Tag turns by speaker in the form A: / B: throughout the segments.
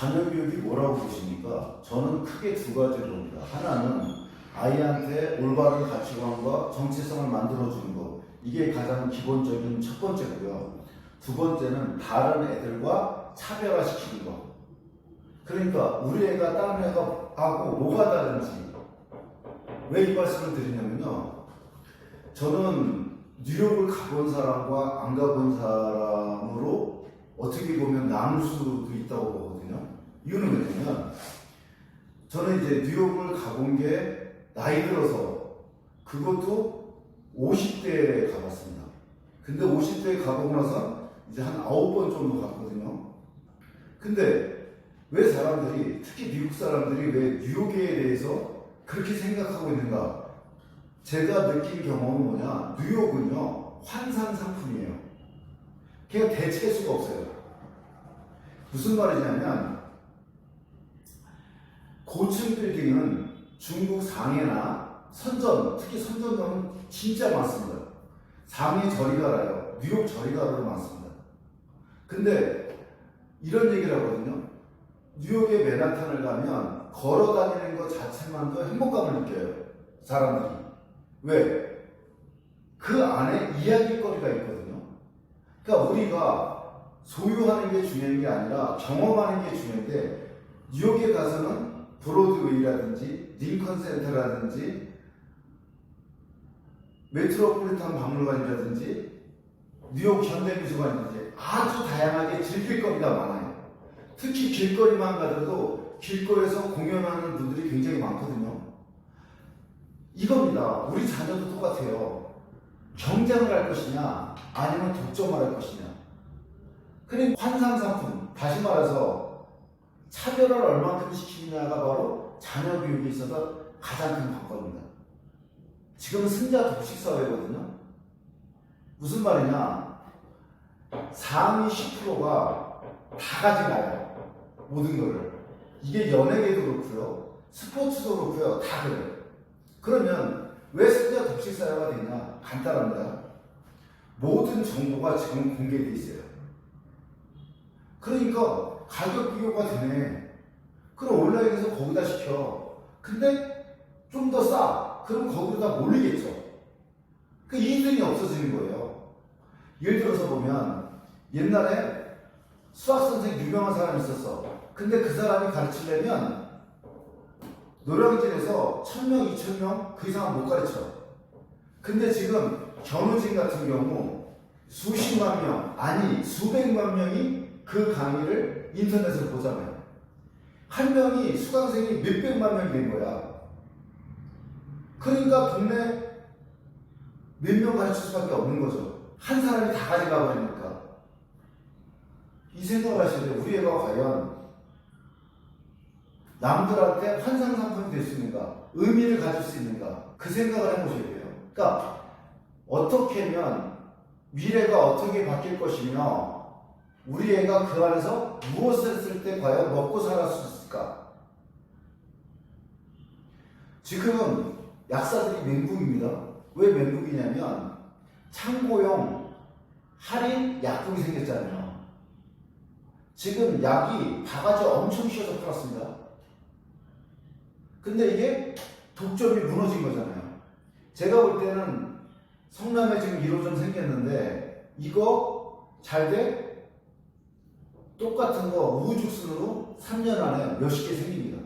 A: 자녀 교육이 뭐라고 보십니까? 저는 크게 두 가지로 봅니다. 하나는 아이한테 올바른 가치관과 정체성을 만들어주는 것. 이게 가장 기본적인 첫 번째고요. 두 번째는 다른 애들과 차별화시키는 것. 그러니까 우리 애가 다른 애가 하고 뭐가 다른지. 왜 이 말씀을 드리냐면요. 저는 뉴욕을 가본 사람과 안 가본 사람으로 어떻게 보면 나눌 수도 있다고. 이유는 왜냐면 저는 이제 뉴욕을 가본 게 나이 들어서 그것도 50대에 가봤습니다. 근데 50대에 가보고 나서 이제 한 9번 정도 갔거든요. 근데 왜 사람들이, 특히 미국 사람들이 왜 뉴욕에 대해서 그렇게 생각하고 있는가? 제가 느낀 경험은 뭐냐? 뉴욕은요, 환상 상품이에요. 그냥 대체할 수가 없어요. 무슨 말이냐면, 고층 빌딩은 중국 상해나 선전, 특히 선전동은 진짜 많습니다. 상해 저리 가라요. 뉴욕 저리 가라로 많습니다. 근데 이런 얘기를 하거든요. 뉴욕의 맨하탄을 가면 걸어 다니는 것 자체만도 행복감을 느껴요. 사람들이. 왜? 그 안에 이야기거리가 있거든요. 그러니까 우리가 소유하는 게 중요한 게 아니라 경험하는 게 중요한데 뉴욕에 가서는 브로드웨이라든지 링컨 센터라든지 메트로폴리탄 박물관이라든지 뉴욕 현대미술관이라든지 아주 다양하게 즐길 거리가 많아요. 특히 길거리만 가더라도 길거리에서 공연하는 분들이 굉장히 많거든요. 이겁니다. 우리 자녀도 똑같아요. 경쟁을 할 것이냐, 아니면 독점을 할 것이냐. 그러니까 환상상품, 다시 말해서 차별화를 얼만큼 시키느냐가 바로 자녀 교육에 있어서 가장 큰 관건입니다. 지금 승자 독식 사회거든요. 무슨 말이냐? 상위 10%가 다 가져가요. 모든 거를. 이게 연예계도 그렇고요. 스포츠도 그렇고요. 다 그래요. 그러면 왜 승자 독식 사회가 되냐? 간단합니다. 모든 정보가 지금 공개돼 있어요. 그러니까 가격 비교가 되네. 그럼 온라인에서 거기다 시켜. 근데 좀 더 싸. 그럼 거기다 몰리겠죠. 그 이익들이 없어지는 거예요. 예를 들어서 보면 옛날에 수학 선생 유명한 사람이 있었어. 근데 그 사람이 가르치려면 노량진에서 천명, 이천명 그 이상은 못 가르쳐. 근데 지금 견우진 같은 경우 수십만 명, 아니 수백만 명이 그 강의를 인터넷으로 보잖아요. 한 명이 수강생이 몇백만 명이 된 거야. 그러니까 동네 몇 명 가르칠 수밖에 없는 거죠. 한 사람이 다 가져가 버리니까. 이 생각을 돼요. 우리 애가 과연 남들한테 환상 상품이 될 수 있는가? 의미를 가질 수 있는가? 그 생각을 해보셔야 돼요. 그러니까 어떻게 하면 미래가 어떻게 바뀔 것이며 우리 애가 그 안에서 무엇을 했을 때 과연 먹고 살아갈 수 있을까? 지금은 약사들이 멘붕입니다. 왜 멘붕이냐면 창고용 할인 약국이 생겼잖아요. 지금 약이 바가지 엄청 씌워서 팔았습니다. 근데 이게 독점이 무너진 거잖아요. 제가 볼 때는 성남에 지금 1호점 생겼는데 이거 잘 돼? 똑같은 거 우후죽순으로 3년 안에 몇십 개 생깁니다.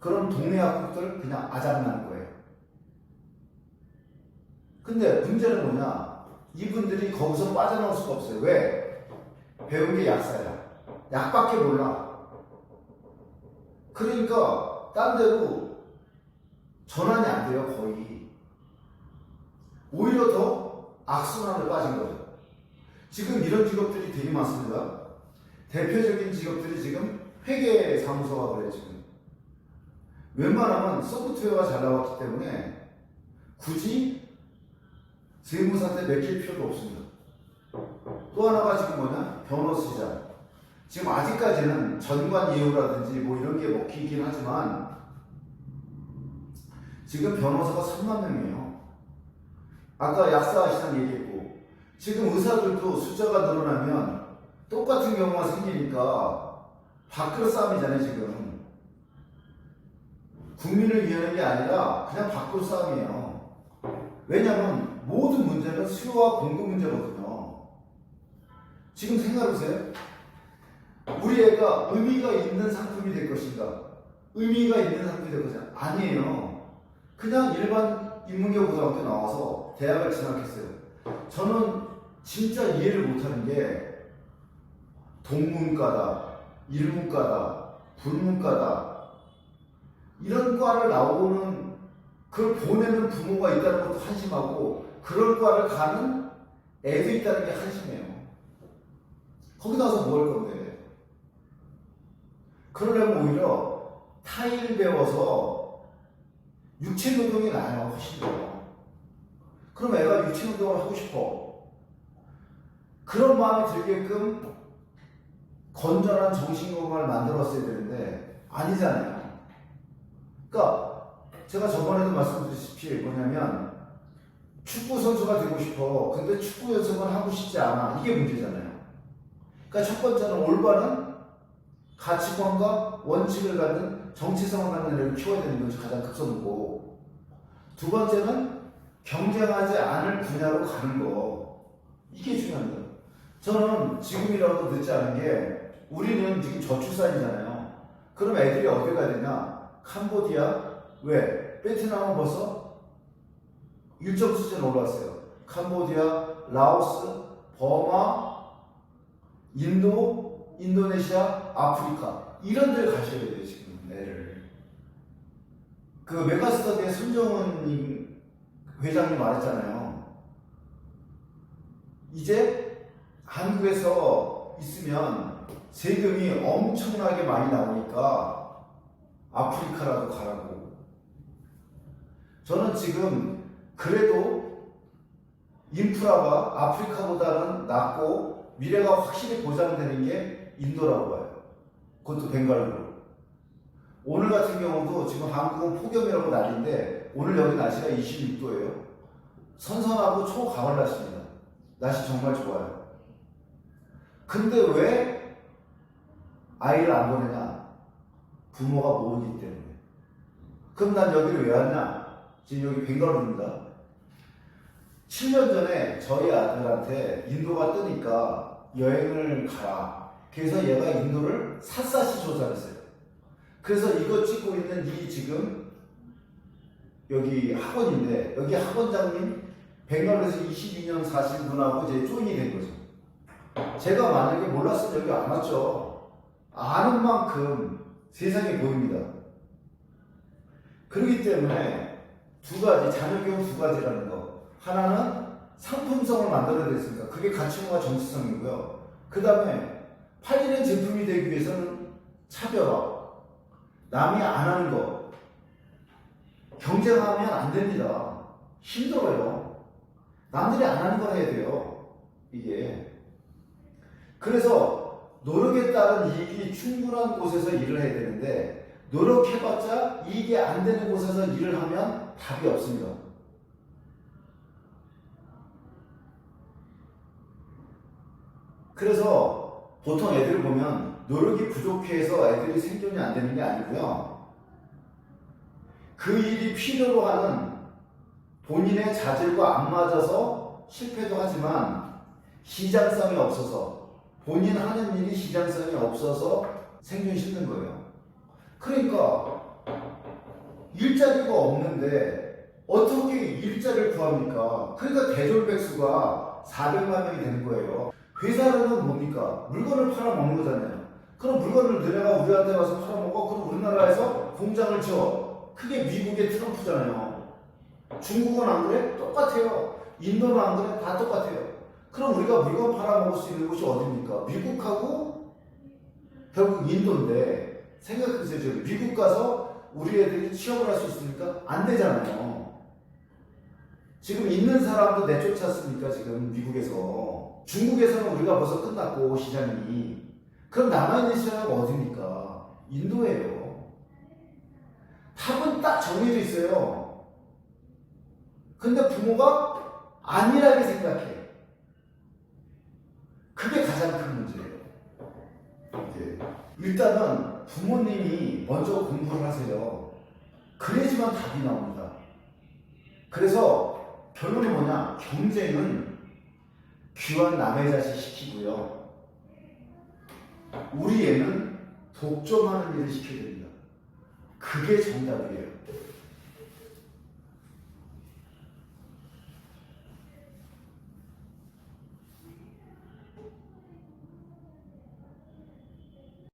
A: 그럼 동네 약국들 그냥 아작나는 거예요. 근데 문제는 뭐냐? 이분들이 거기서 빠져나올 수가 없어요. 왜? 배운 게 약사야. 약밖에 몰라. 그러니까 딴 데로 전환이 안 돼요, 거의. 오히려 더 악순환을 빠진 거죠. 지금 이런 직업들이 되게 많습니다. 대표적인 직업들이 지금 회계 사무소가 그래요, 지금. 웬만하면 소프트웨어가 잘 나왔기 때문에 굳이 세무사한테 맡길 필요도 없습니다. 또 하나가 지금 뭐냐? 변호사자. 지금 아직까지는 전관 예우라든지 뭐 이런 게 먹히긴 하지만 지금 변호사가 3만 명이에요. 아까 약사 시장 얘기했고 지금 의사들도 숫자가 늘어나면 똑같은 경우가 생기니까 밥그릇 싸움이잖아요, 지금. 국민을 위하는 게 아니라 그냥 밥그릇 싸움이에요. 왜냐면 모든 문제는 수요와 공급 문제거든요. 지금 생각해보세요. 우리 애가 의미가 있는 상품이 될 것인가? 의미가 있는 상품이 될 것인가? 아니에요. 그냥 일반 인문계 고등학교 나와서 대학을 진학했어요. 저는 진짜 이해를 못하는 게 동문과다, 일문과다, 불문과다 이런 과를 나오고는 그걸 보내는 부모가 있다는 것도 한심하고 그런 과를 가는 애도 있다는 게 한심해요. 거기 나서 뭐 할 건데? 그러려면 오히려 타일 배워서 육체 노동이 나아요, 훨씬 더. 그럼 애가 육체 노동을 하고 싶어. 그런 마음이 들게끔 건전한 정신 건강을 만들었어야 되는데 아니잖아요. 그러니까 제가 저번에도 말씀드렸다시피 뭐냐면 축구 선수가 되고 싶어. 근데 축구 연습은 하고 싶지 않아. 이게 문제잖아요. 그러니까 첫 번째는 올바른 가치관과 원칙을 갖는 정체성을 갖는 애를 키워야 되는 것이 가장 급선무고 두 번째는 경쟁하지 않을 분야로 가는 거 이게 중요한 거예요. 저는 지금이라도 늦지 않은 게 우리는 지금 저출산이잖아요. 그럼 애들이 어디 가야 되냐? 캄보디아 왜? 베트남은 벌써 일정 수준 올라왔어요. 캄보디아, 라오스, 버마, 인도, 인도네시아, 아프리카 이런 데 가셔야 돼요 지금 애를. 그 메가스터디의 손정은 회장님 말했잖아요. 이제 한국에서 있으면 세금이 엄청나게 많이 나오니까 아프리카라도 가라고. 저는 지금 그래도 인프라가 아프리카보다는 낫고 미래가 확실히 보장되는 게 인도라고 봐요. 그것도 벵갈루로. 오늘 같은 경우도 지금 한국은 폭염이라고 난리인데 오늘 여기 날씨가 26도예요. 선선하고 초가을 날씨입니다. 날씨 정말 좋아요. 근데 왜 아이를 안 보내냐? 부모가 모르기 때문에. 그럼 난 여기를 왜 왔냐? 지금 여기 벵갈루입니다. 7년 전에 저희 아들한테 인도가 뜨니까 여행을 가라. 그래서 얘가 인도를 샅샅이 조사했어요. 그래서 이거 찍고 있는 이 지금 여기 학원인데 여기 학원장님 벵갈루에서 22년 사신 분하고 이제 조인이 된 거죠. 제가 만약에 몰랐으면 여기 안 왔죠. 아는 만큼 세상이 보입니다. 그렇기 때문에 두 가지, 자녀 교육 두 가지라는 거. 하나는 상품성을 만들어야 됐으니까 그게 가치와 정체성이고요. 그 다음에 팔리는 제품이 되기 위해서는 차별화. 남이 안 하는 거. 경쟁하면 안 됩니다. 힘들어요. 남들이 안 하는 걸 해야 돼요. 이게. 그래서 노력에 따른 이익이 충분한 곳에서 일을 해야 되는데 노력해봤자 이익이 안 되는 곳에서 일을 하면 답이 없습니다. 그래서 보통 애들을 보면 노력이 부족해서 애들이 생존이 안 되는 게 아니고요. 그 일이 필요로 하는 본인의 자질과 안 맞아서 실패도 하지만 시장성이 없어서 본인 하는 일이 시장성이 없어서 생존이 힘든 거예요. 그러니까 일자리가 없는데 어떻게 일자리를 구합니까? 그러니까 대졸백수가 400만 명이 되는 거예요. 회사는 뭡니까? 물건을 팔아먹는 거잖아요. 그럼 물건을 너네가 우리한테 와서 팔아먹어? 그럼 우리나라에서 공장을 지어. 그게 미국의 트럼프잖아요. 중국은 안 그래? 똑같아요. 인도는 안 그래? 다 똑같아요. 그럼 우리가 물건 팔아먹을 수 있는 곳이 어디입니까? 미국하고 결국 인도인데 생각해보세요. 저기 미국 가서 우리 애들이 취업을 할 수 있습니까? 안 되잖아요. 지금 있는 사람도 내쫓았습니까? 지금 미국에서. 중국에서는 우리가 벌써 끝났고 시장이. 그럼 남아있는 시장은 어디입니까? 인도예요. 답은 딱 정해져 있어요. 근데 부모가 안일하게 생각해. 가장 큰 문제예요. 거예요. 일단은 부모님이 먼저 공부를 하세요. 그래야지만 답이 나옵니다. 그래서 결론은 뭐냐? 경쟁은 귀한 남의 자식 시키고요. 우리 애는 독점하는 일을 시켜야 됩니다. 그게 정답이에요.